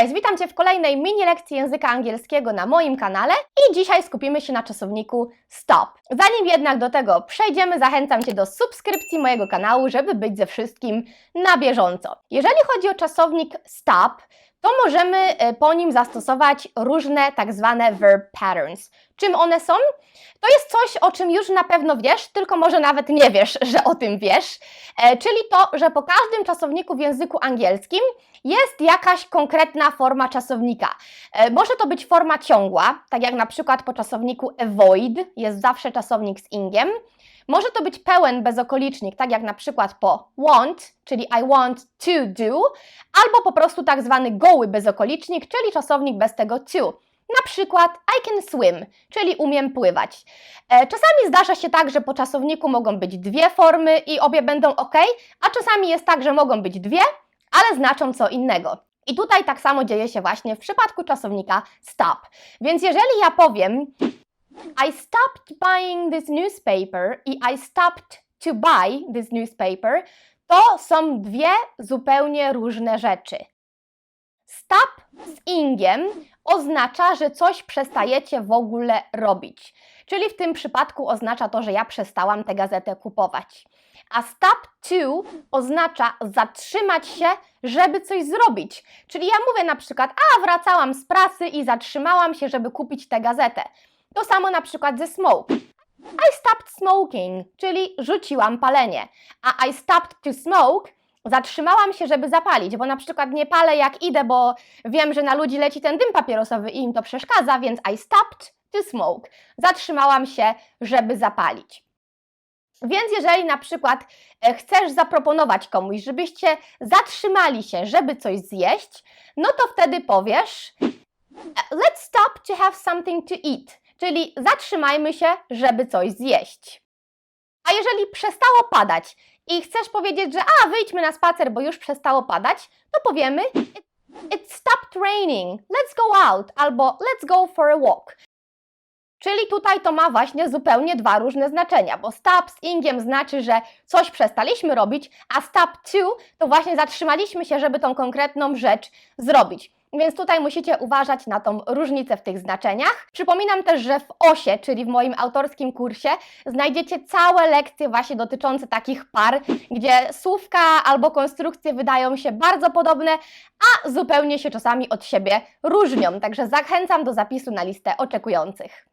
Cześć, witam Cię w kolejnej mini lekcji języka angielskiego na moim kanale i dzisiaj skupimy się na czasowniku stop. Zanim jednak do tego przejdziemy, zachęcam Cię do subskrypcji mojego kanału, żeby być ze wszystkim na bieżąco. Jeżeli chodzi o czasownik stop, to możemy e, po nim zastosować różne tak zwane verb patterns. Czym one są? To jest coś, o czym już na pewno wiesz, tylko może nawet nie wiesz, że o tym wiesz. E, czyli to, że po każdym czasowniku w języku angielskim jest jakaś konkretna forma czasownika. E, może to być forma ciągła, tak jak na przykład po czasowniku avoid jest zawsze czasownik z ingiem. Może to być pełen bezokolicznik, tak jak na przykład po want, czyli I want to do, albo po prostu tak zwany goły bezokolicznik, czyli czasownik bez tego to. Na przykład I can swim, czyli umiem pływać. E, Czasami zdarza się tak, że po czasowniku mogą być dwie formy i obie będą ok, a czasami jest tak, że mogą być dwie, ale znaczą co innego. I tutaj tak samo dzieje się właśnie w przypadku czasownika stop. Więc jeżeli ja powiem I stopped buying this newspaper i I stopped to buy this newspaper, to są dwie zupełnie różne rzeczy. Stop z ingiem oznacza, że coś przestajecie w ogóle robić. Czyli w tym przypadku oznacza to, że ja przestałam tę gazetę kupować. A stop to oznacza zatrzymać się, żeby coś zrobić. Czyli ja mówię na przykład, a wracałam z pracy i zatrzymałam się, żeby kupić tę gazetę. To samo na przykład ze smoke. I stopped smoking, czyli rzuciłam palenie. A I stopped to smoke zatrzymałam się, żeby zapalić, bo na przykład nie palę jak idę, bo wiem, że na ludzi leci ten dym papierosowy i im to przeszkadza, więc I stopped to smoke. Zatrzymałam się, żeby zapalić. Więc jeżeli na przykład e, chcesz zaproponować komuś, żebyście zatrzymali się, żeby coś zjeść, no to wtedy powiesz Let's stop to have something to eat, czyli zatrzymajmy się, żeby coś zjeść. A jeżeli przestało padać i chcesz powiedzieć, że a, wyjdźmy na spacer, bo już przestało padać, to powiemy it, stopped raining, let's go out, albo let's go for a walk. Czyli tutaj to ma właśnie zupełnie dwa różne znaczenia, bo stop z ingiem znaczy, że coś przestaliśmy robić, a stop to to właśnie zatrzymaliśmy się, żeby tą konkretną rzecz zrobić. Więc tutaj musicie uważać na tą różnicę w tych znaczeniach. Przypominam też, że w OSie, czyli w moim autorskim kursie, znajdziecie całe lekcje właśnie dotyczące takich par, gdzie słówka albo konstrukcje wydają się bardzo podobne, a zupełnie się czasami od siebie różnią. Także zachęcam do zapisu na listę oczekujących.